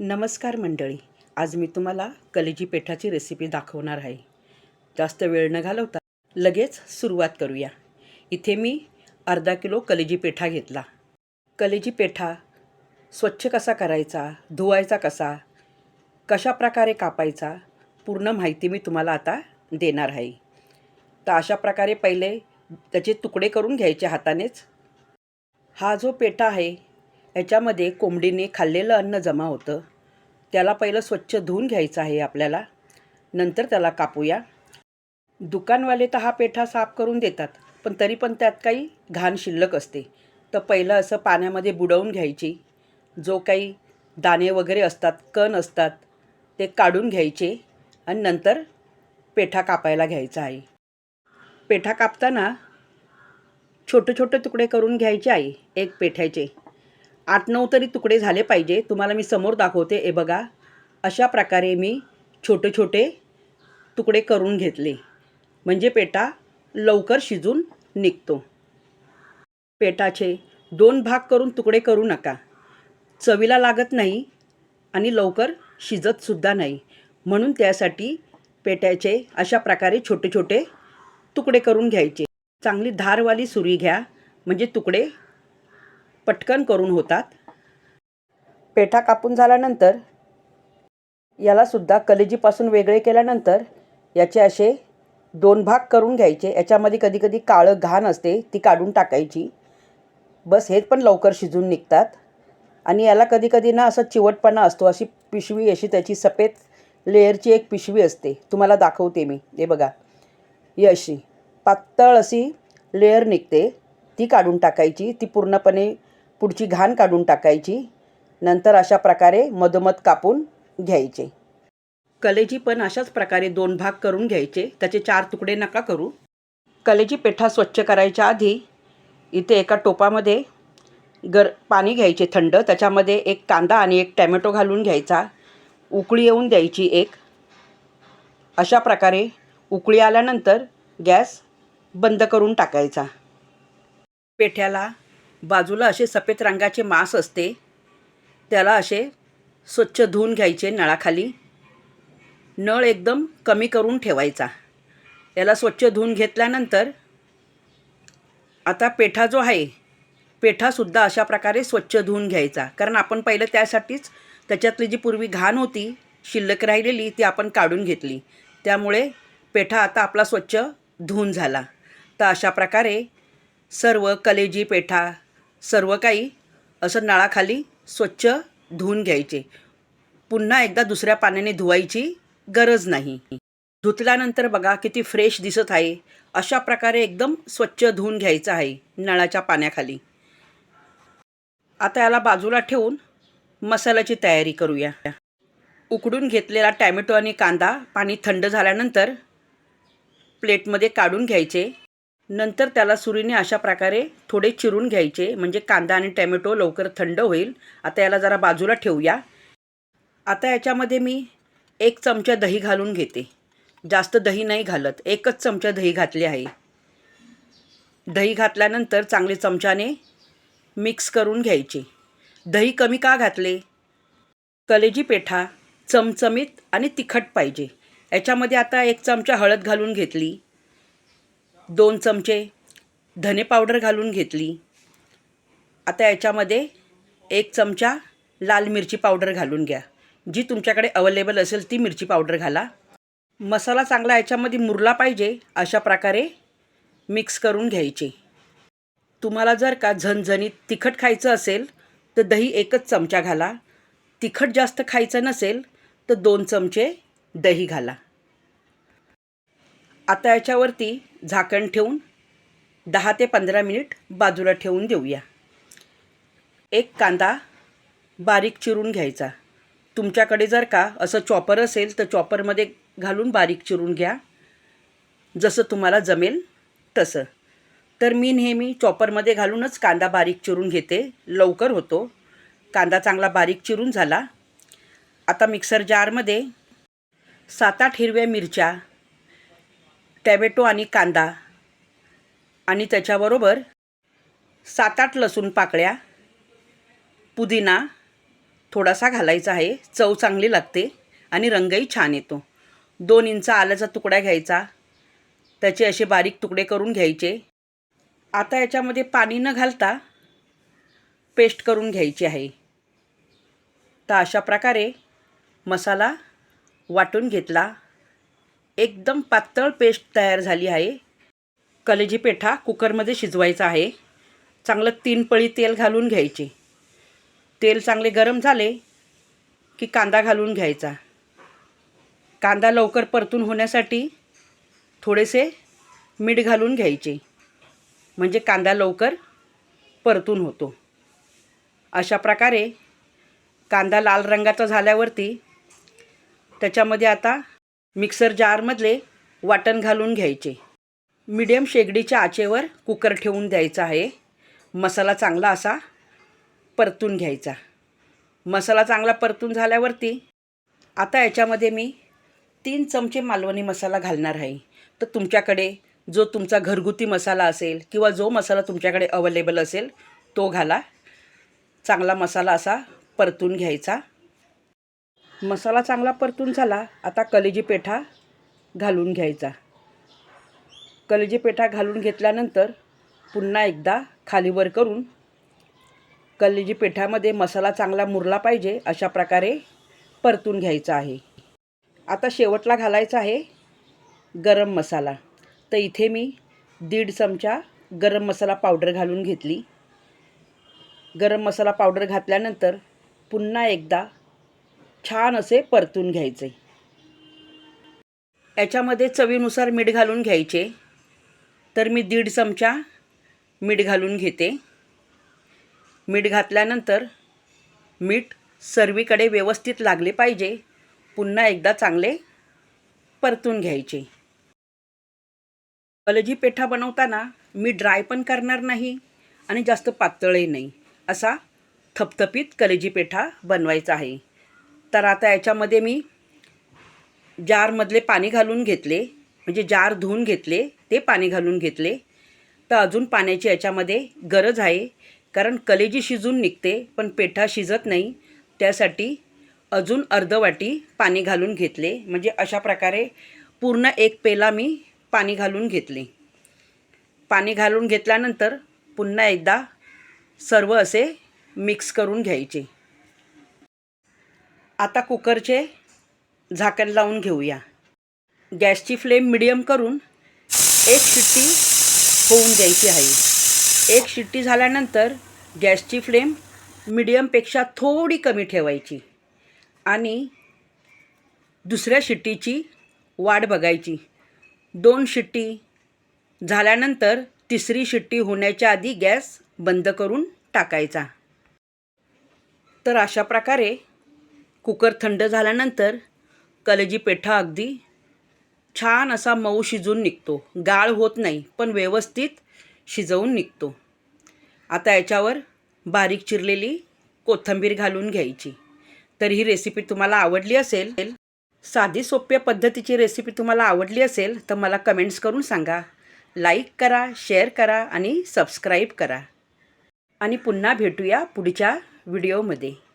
नमस्कार मंडळी. आज मी तुम्हाला कलेजी पेठाची रेसिपी दाखवणार आहे. जास्त वेळ न घालवता लगेच सुरुवात करूया. इथे मी अर्धा किलो कलेजी पेठा घेतला. कलेजी पेठा स्वच्छ कसा करायचा धुवायचा कसा कशा प्रकारे कापायचा पूर्ण माहिती मी तुम्हाला आता देणार आहे. तर अशा प्रकारे पहिले त्याचे तुकडे करून घ्यायचे हातानेच. हा जो पेठा आहे ह्याच्यामध्ये कोंबडीने खाल्लेलं अन्न जमा होतं. त्याला पहिलं स्वच्छ धुवून घ्यायचं आहे आपल्याला. नंतर त्याला कापूया. दुकानवाले तर हा पेठा साफ करून देतात पण तरी पण त्यात काही घाण शिल्लक असते. तर पहिलं असं पाण्यामध्ये बुडवून घ्यायची. जो काही दाणे वगैरे असतात कण असतात ते काढून घ्यायचे आणि नंतर पेठा कापायला घ्यायचा आहे. पेठा कापताना छोटे छोटे तुकडे करून घ्यायचे आहे एक पेठ्याचे. आठ नऊ तरी तुकडे झाले पाहिजे. तुम्हाला मी समोर दाखवते. हे बघा अशा प्रकारे मी छोटे छोटे तुकडे करून घेतले. म्हणजे पेटा लवकर शिजून निघतो. पेटाचे दोन भाग करून तुकडे करू नका. चवीला लागत नाही आणि लवकर शिजतसुद्धा नाही. म्हणून त्यासाठी पेट्याचे अशा प्रकारे छोटे छोटे तुकडे करून घ्यायचे. चांगली धारवाली सुरी घ्या. म्हणजे तुकडे पटकन करून होतात. पेठा कापून झाल्यानंतर यालासुद्धा कलेजीपासून वेगळे केल्यानंतर याचे असे दोन भाग करून घ्यायचे. याच्यामध्ये कधी कधी काळं घाण असते ती काढून टाकायची. बस हे पण लवकर शिजून निघतात. आणि याला कधी कधी ना असं चिवटपणा असतो अशी पिशवी अशी त्याची सफेद लेअरची एक पिशवी असते. तुम्हाला दाखवते मी. हे बघा. ही अशी पातळ अशी लेअर निघते. ती काढून टाकायची. ती पूर्णपणे पुढची घाण काढून टाकायची. नंतर अशा प्रकारे मधोमध कापून घ्यायचे. कलेजी पण अशाच प्रकारे दोन भाग करून घ्यायचे. त्याचे चार तुकडे नका करू. कलेजी पेठा स्वच्छ करायच्या आधी इथे एका टोपामध्ये गर पाणी घ्यायचे थंड. त्याच्यामध्ये एक कांदा आणि एक टॅमॅटो घालून घ्यायचा. उकळी येऊन द्यायची एक. अशा प्रकारे उकळी आल्यानंतर गॅस बंद करून टाकायचा. पेठ्याला बाजूला असे सफेद रंगाचे मांस असते. त्याला असे स्वच्छ धुवून घ्यायचे नळाखाली. नळ एकदम कमी करून ठेवायचा. याला स्वच्छ धुवून घेतल्यानंतर आता पेठा जो आहे पेठासुद्धा अशा प्रकारे स्वच्छ धुवून घ्यायचा. कारण आपण पहिलं त्यासाठीच त्याच्यातली जी पूर्वी घाण होती शिल्लक राहिलेली ती आपण काढून घेतली. त्यामुळे पेठा आता आपला स्वच्छ धुवून झाला. तर अशा प्रकारे सर्व कलेजी पेठा सर्व काही असं नळाखाली स्वच्छ धुवून घ्यायचे. पुन्हा एकदा दुसऱ्या पाण्याने धुवायची गरज नाही. धुतल्यानंतर बघा किती फ्रेश दिसत आहे. अशा प्रकारे एकदम स्वच्छ धुवून घ्यायचं आहे नळाच्या पाण्याखाली. आता याला बाजूला ठेवून मसाल्याची तयारी करूया. उकडून घेतलेला टॅमॅटो आणि कांदा पाणी थंड झाल्यानंतर प्लेटमध्ये काढून घ्यायचे. नंतर त्याला सुरीने अशा प्रकारे थोडे चिरून घ्यायचे म्हणजे कांदा आणि टॅमॅटो लवकर थंड होईल. आता याला जरा बाजूला ठेवूया. आता याच्यामध्ये मी एक चमचा दही घालून घेते. जास्त दही नाही घालत एकच चमचा दही घातले आहे. दही घातल्यानंतर चांगले चमच्याने मिक्स करून घ्यायचे. दही कमी का घातले? कलेजी पेठा चमचमीत आणि तिखट पाहिजे. याच्यामध्ये आता एक चमचा हळद घालून घेतली. दोन चमचे धने पावडर घालून घेतली. आता याच्यामध्ये एक चमचा लाल मिरची पावडर घालून घ्या. जी तुमच्याकडे अवेलेबल असेल ती मिरची पावडर घाला. मसाला चांगला याच्यामध्ये मुरला पाहिजे अशा प्रकारे मिक्स करून घ्यायचे. तुम्हाला जर का झणझणीत तिखट खायचं असेल तर दही एकच चमचा घाला. तिखट जास्त खायचं नसेल तर दोन चमचे दही घाला. आता याच्यावरती झाकण ठेवून दहा ते पंधरा मिनिट बाजूला ठेवून देऊया. एक कांदा बारीक चिरून घ्यायचा. तुमच्याकडे जर का असं चॉपर असेल तर चॉपरमध्ये घालून बारीक चिरून घ्या. जसं तुम्हाला जमेल तसं. तर मी नेहमी चॉपरमध्ये घालूनच कांदा बारीक चिरून घेते. लवकर होतो. कांदा चांगला बारीक चिरून झाला. आता मिक्सर जारमध्ये सात आठ हिरव्या मिरच्या टॅमेटो आणि कांदा. आणि त्याच्याबरोबर सात आठ लसूण पाकळ्या पुदिना थोडासा घालायचा आहे. चव चांगली लागते आणि रंगही छान येतो. दोन इंच आल्याचा तुकडा घ्यायचा. त्याचे असे बारीक तुकडे करून घ्यायचे. आता याच्यामध्ये पाणी न घालता पेस्ट करून घ्यायची आहे. तर अशा प्रकारे मसाला वाटून घेतला. एकदम पातळ पेस्ट तयार झाली आहे. कलेजी पेठा कुकरमध्ये शिजवायचा आहे. चांगलं तीन पळी तेल घालून घ्यायचे. तेल चांगले गरम झाले की कांदा घालून घ्यायचा. कांदा लवकर परतून होण्यासाठी थोडेसे मीठ घालून घ्यायचे. म्हणजे कांदा लवकर परतून होतो. अशा प्रकारे कांदा लाल रंगाचा झाल्यावरती त्याच्यामध्ये आता मिक्सर जारमधले वाटण घालून घ्यायचे. मीडियम शेगडीच्या आचेवर कुकर ठेवून द्यायचा आहे. मसाला चांगला असा परतून घ्यायचा. मसाला चांगला परतून झाल्यावरती आता याच्यामध्ये मी तीन चमचे मालवणी मसाला घालणार आहे. तर तुमच्याकडे जो तुमचा घरगुती मसाला असेल किंवा जो मसाला तुमच्याकडे अवेलेबल असेल तो घाला. चांगला मसाला असा परतून घ्यायचा. मसाला चांगला परतून झाला आता कलेजी पेठा घालून घ्यायचा. कलेजी पेठा घालून घेतल्यानंतर पुन्हा एकदा खालीवर करून कलेजी पेठामध्ये मसाला चांगला मुरला पाहिजे अशा प्रकारे परतून घ्यायचा आहे. आता शेवटला घालायचा आहे गरम मसाला. तर इथे मी दीड चमचा गरम मसाला पावडर घालून घेतली. गरम मसाला पावडर घातल्यानंतर पुन्हा एकदा छान असे परतून घ्यायचे. याच्यामध्ये चवीनुसार मीठ घालून घ्यायचे. तर मी दीड चमचा मीठ घालून घेते. मीठ घातल्यानंतर मीठ सर्वीकडे व्यवस्थित लागले पाहिजे. पुन्हा एकदा चांगले परतून घ्यायचे. कलजी पेठा बनवताना मी ड्राय पण करणार नाही आणि जास्त पातळही नाही. असा थपथपीत कलेजी पेठा बनवायचा आहे. तर आता याच्यामध्ये मी जारमधले पाणी घालून घेतले म्हणजे जार धुवून घेतले ते पाणी घालून घेतले. तर अजून पाण्याची याच्यामध्ये गरज आहे कारण कलेजी शिजून निघते पण पेठा शिजत नाही. त्यासाठी अजून अर्ध वाटी पाणी घालून घेतले म्हणजे अशा प्रकारे पूर्ण एक पेला मी पाणी घालून घेतले. पाणी घालून घेतल्यानंतर पुन्हा एकदा सर्व असे मिक्स करून घ्यायचे. आता कुकरचे झाकण लावून घेऊया. गॅसची फ्लेम मिडियम करून एक शिट्टी होऊन द्यायची आहे. एक शिट्टी झाल्यानंतर गॅसची फ्लेम मिडियमपेक्षा थोडी कमी ठेवायची आणि दुसऱ्या शिट्टीची वाट बघायची. दोन शिट्टी झाल्यानंतर तिसरी शिट्टी होण्याच्या आधी गॅस बंद करून टाकायचा. तर अशा प्रकारे कुकर थंड झाल्यानंतर कलेजी पेठा अगदी छान असा मऊ शिजून निघतो. गाळ होत नाही पण व्यवस्थित शिजवून निघतो. आता याच्यावर बारीक चिरलेली कोथिंबीर घालून घ्यायची. तर ही रेसिपी तुम्हाला आवडली असेल साधी सोप्या पद्धतीची रेसिपी तुम्हाला आवडली असेल तर मला कमेंट्स करून सांगा. लाईक करा शेअर करा आणि सबस्क्राईब करा. आणि पुन्हा भेटूया पुढच्या व्हिडिओमध्ये